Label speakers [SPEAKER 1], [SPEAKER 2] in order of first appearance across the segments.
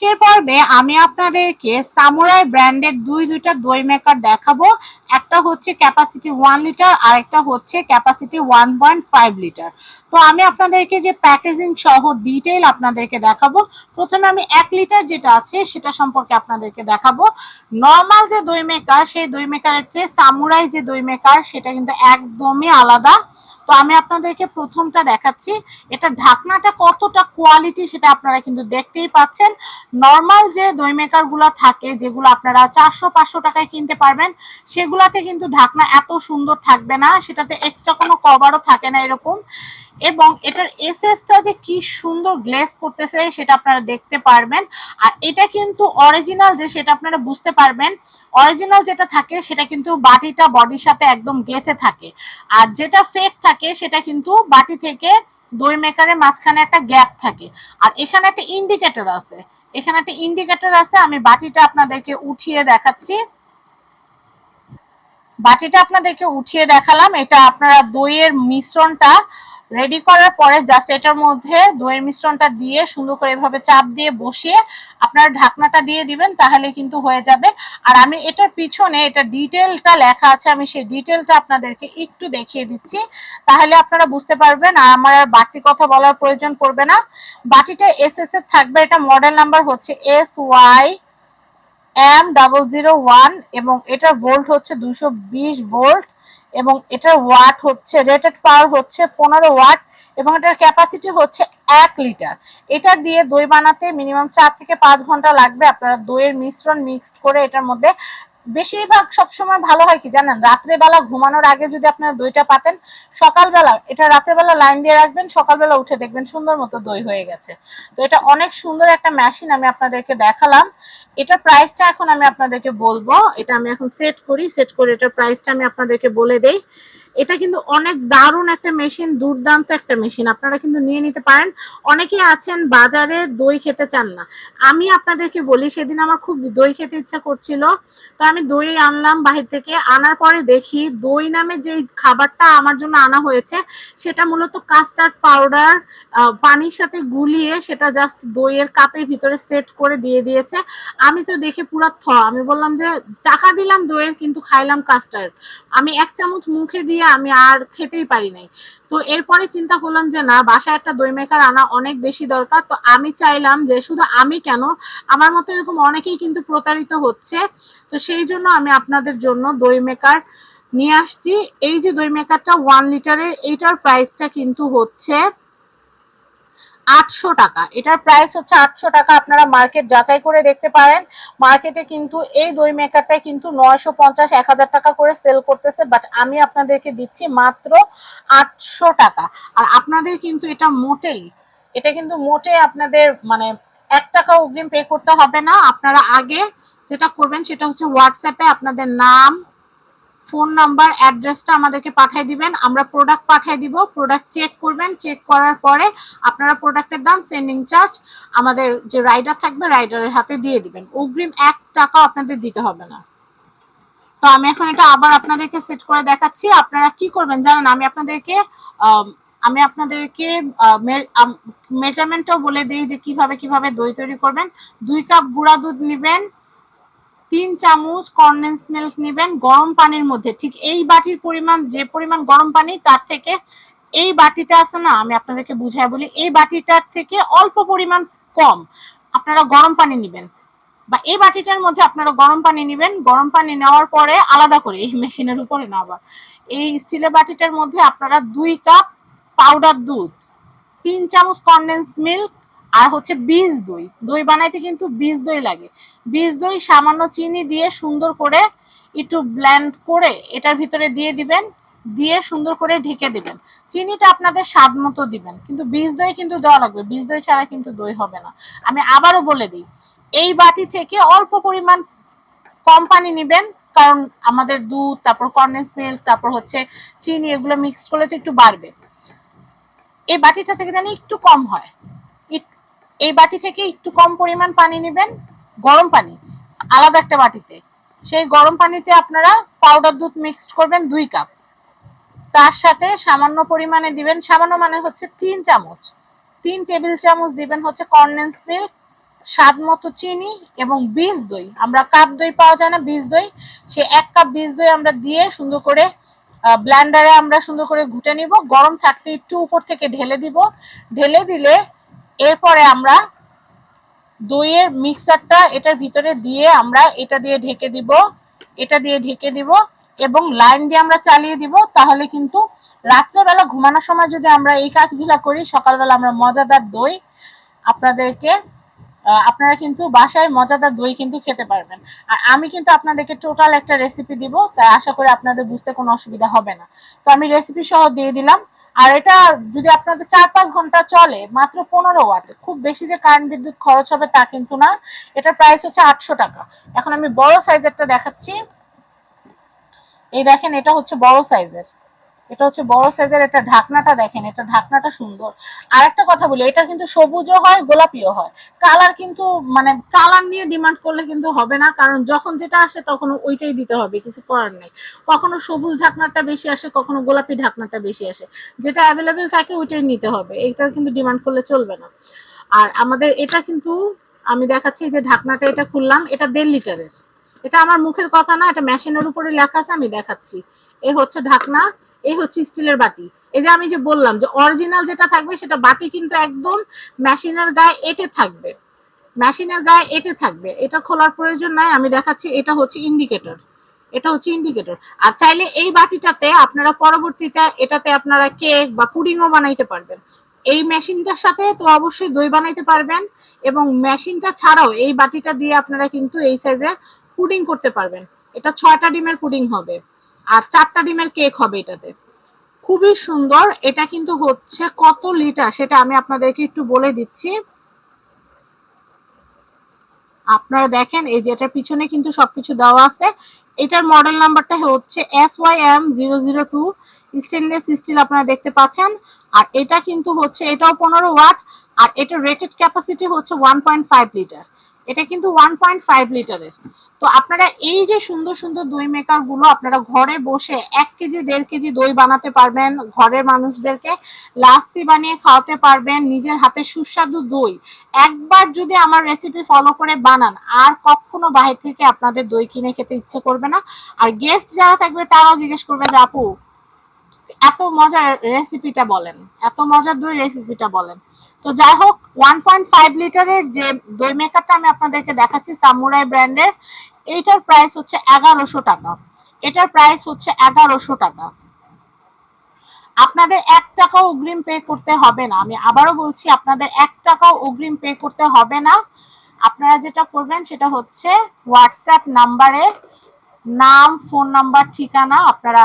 [SPEAKER 1] আজকের পর্বে আমি আপনাদেরকে সামুরাই ব্র্যান্ডের দুই দুইটা দই মেকার দেখাবো। একটা হচ্ছে ক্যাপাসিটি ওয়ান লিটার আর একটা হচ্ছে capacity one point five litre তো আমি আপনাদেরকে যে প্যাকেজিং সহ ডিটেইল আপনাদেরকে দেখাবো, প্রথমে আমি এক লিটার যেটা আছে সেটা সম্পর্কে আপনাদেরকে দেখাবো। নর্মাল যে দই মেকার সেই দই মেকারের চেয়ে সামুরাই যে দই মেকার সেটা কিন্তু একদমই আলাদা। তো আমি আপনাদেরকে প্রথমটা দেখাচ্ছি। এটা ঢাকনাটা কতটা কোয়ালিটি সেটা আপনারা কিন্তু দেখতেই পাচ্ছেন। নর্মাল যে দই মেকারগুলা থাকে, যেগুলো আপনারা চারশো, পাঁচশো টাকায় কিনতে পারবেন, সেগুলাতে কিন্তু ঢাকনা এত সুন্দর থাকবে না। সেটাতে এক্সট্রা কোনো কভারও থাকে না এরকম। এবং এটার এসএসটা যে কি সুন্দর গ্লেস করতেছে সেটা আপনারা দেখতে পারবেন। আর এটা কিন্তু অরিজিনাল যে সেটা আপনারা বুঝতে পারবেন অরিজিনাল যেটা থাকে সেটা কিন্তু বাটিটা বডির সাথে একদম গেঁথে থাকে। আর যেটা ফেক থাকে সেটা কিন্তু বাটি থেকে দই মেকারের মাঝখানে একটা গ্যাপ থাকে। আর এখানে একটা ইন্ডিকেটর আছে। এখানে একটা ইন্ডিকেটর আছে, আমি বাটিটা আপনাদেরকে উঠিয়ে দেখাচ্ছি। বাটিটা আপনাদেরকে উঠিয়ে দেখালাম। এটা আপনারা দইয়ের মিশ্রণটা রেডি করার পরে জাস্ট এটার মধ্যে দইয়ের মিশ্রণটা দিয়ে সুন্দর করে এভাবে চাপ দিয়ে বসিয়ে আপনার ঢাকনাটা দিয়ে দিবেন, তাহলে কিন্তু হয়ে যাবে। আর আমি এটার পিছনে এটা ডিটেলটা লেখা আছে, আমি সেই ডিটেলটা আপনাদেরকে একটু দেখিয়ে দিচ্ছি। তাহলে আপনারা বুঝতে পারবেন, আর আমার আর বাড়তি কথা বলার প্রয়োজন পড়বে না। বাটিটা এস এস এর থাকবে, এটা মডেল নাম্বার হচ্ছে S Y M double zero one এবং এটার ভোল্ট হচ্ছে দুশো বিশ ভোল্ট এবং এটার ওয়াট হচ্ছে রেটেড পাওয়ার হচ্ছে পনেরো ওয়াট এবং এটার ক্যাপাসিটি হচ্ছে এক লিটার এটা দিয়ে দই বানাতে মিনিমাম চার থেকে পাঁচ ঘণ্টা লাগবে। আপনারা দইয়ের মিশ্রণ মিক্সড করে এটার মধ্যে বেশিরভাগ সবসময় ভালো হয় কি জানেন? রাত্রেবেলা ঘুমানোর আগে যদি আপনারা দইটা পাতেন, সকালবেলা, এটা রাত্রেবেলা লাইন দিয়ে রাখবেন, সকালবেলা উঠে দেখবেন সুন্দর মতো দই হয়ে গেছে। তো এটা অনেক সুন্দর একটা মেশিন আমি আপনাদেরকে দেখালাম। এটা প্রাইসটা এখন আমি আপনাদেরকে বলব। এটা আমি এখন সেট করি। সেট করে এটার প্রাইসটা আমি আপনাদেরকে বলে দেই। এটা কিন্তু অনেক দারুণ একটা মেশিন দুর্দান্ত একটা মেশিন আপনারা কিন্তু নিয়ে নিতে পারেন। অনেকেই আছেন বাজারে দই খেতে চান না। আমি আপনাদেরকে বলি, সেদিন আমার খুব দই খেতে ইচ্ছা করছিল। তো আমি দই আনলাম বাহির থেকে। আনার পরে দেখি দই নামে যে খাবারটা আমার জন্য আনা হয়েছে, সেটা মূলত কাস্টার্ড পাউডার পানির সাথে গুলিয়ে সেটা জাস্ট দইয়ের কাপের ভিতরে সেট করে দিয়ে দিয়েছে। আমি তো দেখে পুরো থ, আমি বললাম যে, টাকা দিলাম দইয়ের, কিন্তু খাইলাম কাস্টার্ড আমি এক চামচ মুখে দিয়ে আমি আর খেতেই পারি নাই। তো এরপরে চিন্তা করলাম যে, না, বাসায় একটা দই মেকার আনা অনেক বেশি দরকার। তো আমি চাইলাম যে, শুধু আমি কেন? আমার মতো এরকম অনেকেই কিন্তু প্রতারিত হচ্ছে। তো সেই জন্য আমি আপনাদের জন্য দই মেকার নিয়ে আসছি। এই যে দই মেকারটা ওয়ান লিটারের এইটার প্রাইসটা কিন্তু হচ্ছে আটশো টাকা। এটার প্রাইস হচ্ছে আটশো টাকা। আপনারা মার্কেট যাচাই করে দেখতে পারেন। মার্কেটে কিন্তু এই দই মেকারটা কিন্তু নয়শো পঞ্চাশ, এক হাজার টাকা করে সেল করতেছে। বাট আমি আপনাদেরকে দিচ্ছি মাত্র আটশো টাকা। আর আপনাদের কিন্তু এটা মোটেই, এটা কিন্তু মোটে আপনাদের মানে এক টাকা অগ্রিম পে করতে হবে না। আপনারা আগে যেটা করবেন সেটা হচ্ছে হোয়াটসঅ্যাপে আপনাদের নাম ফোন নাম্বার, অ্যাড্রেসটা আমাদেরকে পাঠিয়ে দিবেন। আমরা প্রোডাক্ট পাঠিয়ে দিব। প্রোডাক্ট চেক করবেন। চেক করার পরে আপনারা প্রোডাক্টের দাম সেন্ডিং চার্জ আমাদের যে রাইডার থাকবে রাইডারের হাতে দিয়ে দিবেন। অগ্রিম এক টাকাও আপনাদের দিতে হবে না। তো আমি এখন এটা আবার আপনাদেরকে সেট করে দেখাচ্ছি। আপনারা কি করবেন জানেন? আমি আপনাদেরকে আমি আপনাদেরকে মেজারমেন্টটাও বলে দিই যে কীভাবে কীভাবে দই তৈরি করবেন। দুই কাপ গুঁড়া দুধ নেবেন। তিন চামচ কনডেন্স মিল্ক নেবেন গরম পানির মধ্যে। ঠিক এই বাটির পরিমাণ, যে পরিমাণ গরম পানি, তার থেকে এই বাটিটা আছে না, আমি আপনাদেরকে বুঝাই বলি, এই বাটিটার থেকে অল্প পরিমাণ কম আপনারা গরম পানি নেবেন। বা এই বাটিটার মধ্যে আপনারা গরম পানি নেবেন, গরম পানি নেওয়ার পরে আলাদা করে, এই মেশিনের উপরে না আবার। এই স্টিলের বাটিটার মধ্যে আপনারা দুই কাপ পাউডার দুধ, তিন চামচ কনডেন্স মিল্ক আর হচ্ছে বীজ দই। দই বানাইতে কিন্তু বীজ দই লাগে। বীজ দই সামান্য চিনি দিয়ে সুন্দর করে একটু ব্ল্যান্ড করে এটার ভিতরে দিয়ে দিবেন, দিয়ে সুন্দর করে ঢেকে দিবেন। চিনিটা আপনাদের স্বাদ মতো দিবেন, কিন্তু বীজ দই কিন্তু দেওয়া লাগবে। বীজ দই ছাড়া কিন্তু দই হবে না। আমি আবারও বলে দিই, এই বাটি থেকে অল্প পরিমাণ কম পানি নেবেন, কারণ আমাদের দুধ, তারপর কর্নেস মিল্ক তারপর হচ্ছে চিনি, এগুলো মিক্সড করলে তো একটু বাড়বে। এই বাটিটা থেকে জানি একটু কম হয়। এই বাটি থেকে একটু কম পরিমাণ পানি নেবেন, গরম পানি, আলাদা একটা বাটিতে। সেই গরম পানিতে আপনারা পাউডার দুধ মিক্সড করবেন দুই কাপ তার সাথে সামান্য পরিমাণে দিবেন, সামান্য মানে হচ্ছে তিন চামচ। তিন টেবিল চামচ দিবেন হচ্ছে কনডেন্স মিল্ক স্বাদ মতো চিনি এবং বীজ দই। আমরা কাপ দই পাওয়া যায় না, বীজ দই। সে এক কাপ বীজ দই আমরা দিয়ে সুন্দর করে ব্ল্যান্ডারে আমরা সুন্দর করে ঘুটে নিব। গরম থাকতে একটু উপর থেকে ঢেলে দিব। ঢেলে দিলে এরপরে আমরা দইয়ের মিক্সারটা এটার ভিতরে দিয়ে আমরা এটা দিয়ে ঢেকে দিব, এটা দিয়ে ঢেকে দিব এবং লাইন দিয়ে আমরা চালিয়ে দিব। তাহলে কিন্তু রাত্রেবেলা ঘুমানোর সময় যদি আমরা এই কাজগুলো করি, সকালবেলা আমরা মজাদার দই আপনাদেরকে আপনারা কিন্তু বাসায় মজাদার দই কিন্তু খেতে পারবেন। আর আমি কিন্তু আপনাদেরকে টোটাল একটা রেসিপি দিব তাই আশা করি আপনাদের বুঝতে কোনো অসুবিধা হবে না। তো আমি রেসিপি সহ দিয়ে দিলাম। আর এটা যদি আপনাদের চার পাঁচ ঘণ্টা চলে, মাত্র পনেরো ওয়াটে, খুব বেশি যে কারেন্ট বিদ্যুৎ খরচ হবে তা কিন্তু না। এটার প্রাইস হচ্ছে আটশো টাকা। এখন আমি বড় সাইজেরটা দেখাচ্ছি। এই দেখেন, এটা হচ্ছে বড় সাইজের এটা হচ্ছে বড় সাইজের এটা ঢাকনাটা দেখেন, এটা ঢাকনাটা সুন্দর। আর একটা কথা বলি এটা কিন্তু সবুজও হয়, গোলাপিও হয়। কালার কিন্তু মানে কালার নিয়ে ডিমান্ড করলে কিন্তু হবে না, কারণ যখন যেটা আসে তখন ওইটাই দিতে হবে, কিছু করার নেই। কখনো সবুজ ঢাকনাটা বেশি আসে, কখনো গোলাপি ঢাকনাটা বেশি আসে। যেটা অ্যাভেলেবেল থাকে ওইটাই নিতে হবে, এটা কিন্তু ডিমান্ড করলে চলবে না। আর আমাদের এটা কিন্তু, আমি দেখাচ্ছি যে ঢাকনাটা এটা খুললাম, এটা দেড় লিটারের। এটা আমার মুখের কথা না, এটা মেশিনের উপরে লেখা আছে, আমি দেখাচ্ছি। এ হচ্ছে ঢাকনা এই হচ্ছে স্টিলের বাটি। এই যে আমি যে বললাম যে অরিজিনাল যেটা থাকবে সেটা বাটি কিন্তু একদম মেশিনের গায়ে এঁটে থাকবে। মেশিনের গায়ে এঁটে থাকবে। এটা খোলার প্রয়োজন নাই, আমি দেখাচ্ছি, এটা হচ্ছে ইন্ডিকেটর এটা হচ্ছে ইন্ডিকেটর আর চাইলে এই বাটিটাতে আপনারা পরবর্তীতে এটাতে আপনারা কেক বা পুডিংও বানাইতে পারবেন। এই মেশিনটার সাথে তো অবশ্যই দই বানাইতে পারবেন এবং মেশিনটা ছাড়াও এই বাটিটা দিয়ে আপনারা কিন্তু এই সাইজের পুডিং করতে পারবেন। এটা ছয়টা ডিমের পুডিং হবে। আর চারটা ডিমের কেক হবে এটাতে। খুবই সুন্দর। এটা কিন্তু হচ্ছে কত লিটার সেটা আমি আপনাদেরকে একটু বলে দিচ্ছি। আপনারা দেখেন, এই যে এটার পিছনে কিন্তু সবকিছু দেওয়া আছে। এটার মডেল নাম্বারটা হচ্ছে S Y M zero zero two stainless steel আপনারা দেখতে পাচ্ছেন। আর এটা কিন্তু হচ্ছে, এটাও পনেরো ওয়াট আর এটার রেটেড ক্যাপাসিটি হচ্ছে ওয়ান পয়েন্ট ফাইভ লিটার এটা কিন্তু ওয়ান পয়েন্ট ফাইভ লিটারের তো আপনারা এই যে সুন্দর সুন্দর দই মেকারগুলো, আপনারা ঘরে বসে এক কেজি, দেড় কেজি দই বানাতে পারবেন, ঘরের মানুষদেরকে লাস্তি বানিয়ে খাওয়াতে পারবেন, নিজের হাতে সুস্বাদু দই। একবার যদি আমার রেসিপি ফলো করে বানান, আর কখনো বাহির থেকে আপনাদের দই কিনে খেতে ইচ্ছে করবে না। আর গেস্ট যারা থাকবে, তারাও জিজ্ঞেস করবে যে, আপু এত মজার রেসিপিটা বলেন, এত মজার দই রেসিপিটা বলেন। তো যাই হোক ওয়ান পয়েন্ট ফাইভ লিটারের যে দই মেকারটা আমি আপনাদেরকে দেখাচ্ছি সামুরাই ব্র্যান্ডের এইটার প্রাইস হচ্ছে এগারোশো টাকা। এটার প্রাইস হচ্ছে এগারোশো টাকা। আপনাদের এক টাকাও অগ্রিম পে করতে হবে না। আমি আবারও বলছি, আপনাদের এক টাকাও অগ্রিম পে করতে হবে না। আপনারা যেটা করবেন, সেটা হচ্ছে হোয়াটসঅ্যাপ নাম্বারে নাম ফোন নাম্বার ঠিকানা আপনারা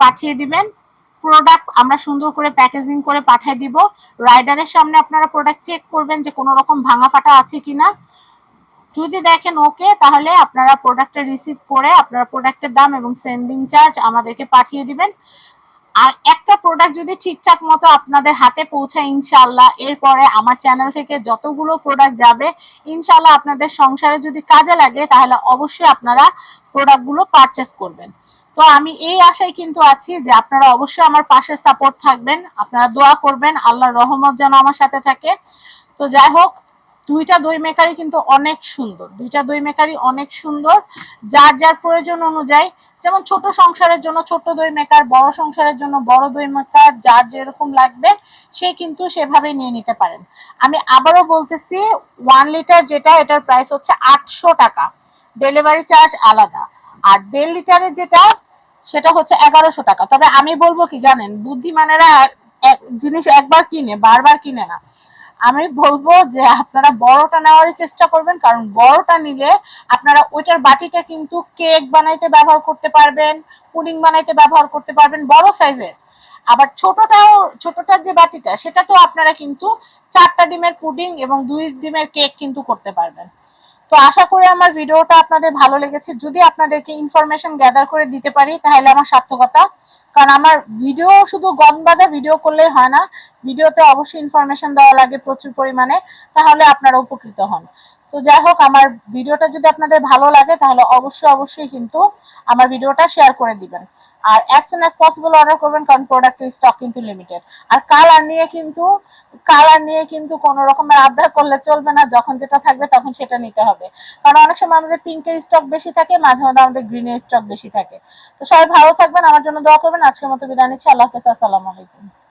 [SPEAKER 1] পাঠিয়ে দিবেন। প্রোডাক্ট আমরা সুন্দর করে প্যাকেজিং করে পাঠিয়ে দিব। রাইডারের সামনে আপনারা প্রোডাক্ট চেক করবেন যে কোনো রকম ভাঙা ফাটা আছে কিনা। যদি দেখেন ওকে তাহলে আপনারা প্রোডাক্টটা রিসিভ করে আপনারা প্রোডাক্টের দাম এবং সেন্ডিং চার্জ আমাদেরকে পাঠিয়ে দিবেন। আর একটা প্রোডাক্ট যদি ঠিকঠাক মতো আপনাদের হাতে পৌঁছায় ইনশাল্লাহ এরপরে আমার চ্যানেল থেকে যতগুলো প্রোডাক্ট যাবে ইনশাল্লাহ আপনাদের সংসারে যদি কাজে লাগে, তাহলে অবশ্যই আপনারা প্রোডাক্টগুলো পারচেস করবেন। তো আমি এই আশায় কিন্তু আছি যে আপনারা অবশ্যই আমার পাশে সাপোর্ট থাকবেন। আপনারা দোয়া করবেন, আল্লাহর রহমত যেন আমার সাথে থাকে। তো যাই হোক, দুইটা দই মেকারই কিন্তু অনেক সুন্দর। দুইটা দই মেকারই অনেক সুন্দর। যার যার প্রয়োজন অনুযায়ী, যেমন ছোট সংসারের জন্য ছোট দই মেকার, বড় সংসারের জন্য বড় দই মেকার, যার যেরকম লাগবে, সে কিন্তু সেভাবে নিয়ে নিতে পারেন। আমি আবারও বলতেছি ওয়ান লিটার যেটা, এটার প্রাইস হচ্ছে আটশো টাকা। ডেলিভারি চার্জ আলাদা। আর দেড় লিটারের যেটা সেটা হচ্ছে এগারোশো টাকা। তবে আমি বলব কি জানেন, বুদ্ধিমানেরা জিনিস একবার কিনে, বারবার কিনে না। আমি বলব যে আপনারা বড়টা নেওয়ারই চেষ্টা করবেন, কারণ বড়টা নিলে আপনারা ওইটার বাটিটা কিন্তু কেক বানাইতে ব্যবহার করতে পারবেন, পুডিং বানাইতে ব্যবহার করতে পারবেন, বড় সাইজের। আবার ছোটটাও, ছোটটার যে বাটিটা সেটা তো আপনারা কিন্তু চারটা ডিমের পুডিং এবং দুই ডিমের কেক কিন্তু করতে পারবেন। তো আশা করি আমার ভিডিওটা আপনাদের ভালো লেগেছে। যদি আপনাদেরকে ইনফরমেশন গ্যাদার করে দিতে পারি, তাহলে আমার সার্থকতা। কারণ আমার ভিডিও শুধু গন বাঁধা ভিডিও করলে হয় না, ভিডিওতে অবশ্যই ইনফরমেশন দেওয়া লাগে প্রচুর পরিমাণে, তাহলে আপনারা উপকৃত হন। তো যাই হোক, আমার ভিডিওটা যদি আপনাদের ভালো লাগে, তাহলে অবশ্যই অবশ্যই কিন্তু আমার ভিডিওটা শেয়ার করে দিবেন। আর as soon as possible order করবেন, কারণ প্রোডাক্টের স্টক কিন্তু লিমিটেড আর কালার নিয়ে কিন্তু কালার নিয়ে কিন্তু কোনো রকমের আবদার করলে চলবে না, যখন যেটা থাকবে তখন সেটা নিতে হবে। কারণ অনেক সময় আমাদের পিঙ্কের স্টক বেশি থাকে, মাঝে মাঝে আমাদের গ্রিনের স্টক বেশি থাকে। তো সবাই ভালো থাকবেন, আমার জন্য দোয়া করবেন। আজকের মতো বিদায় নিচ্ছি। আল্লাহ হাফেজ, আসসালামু আলাইকুম।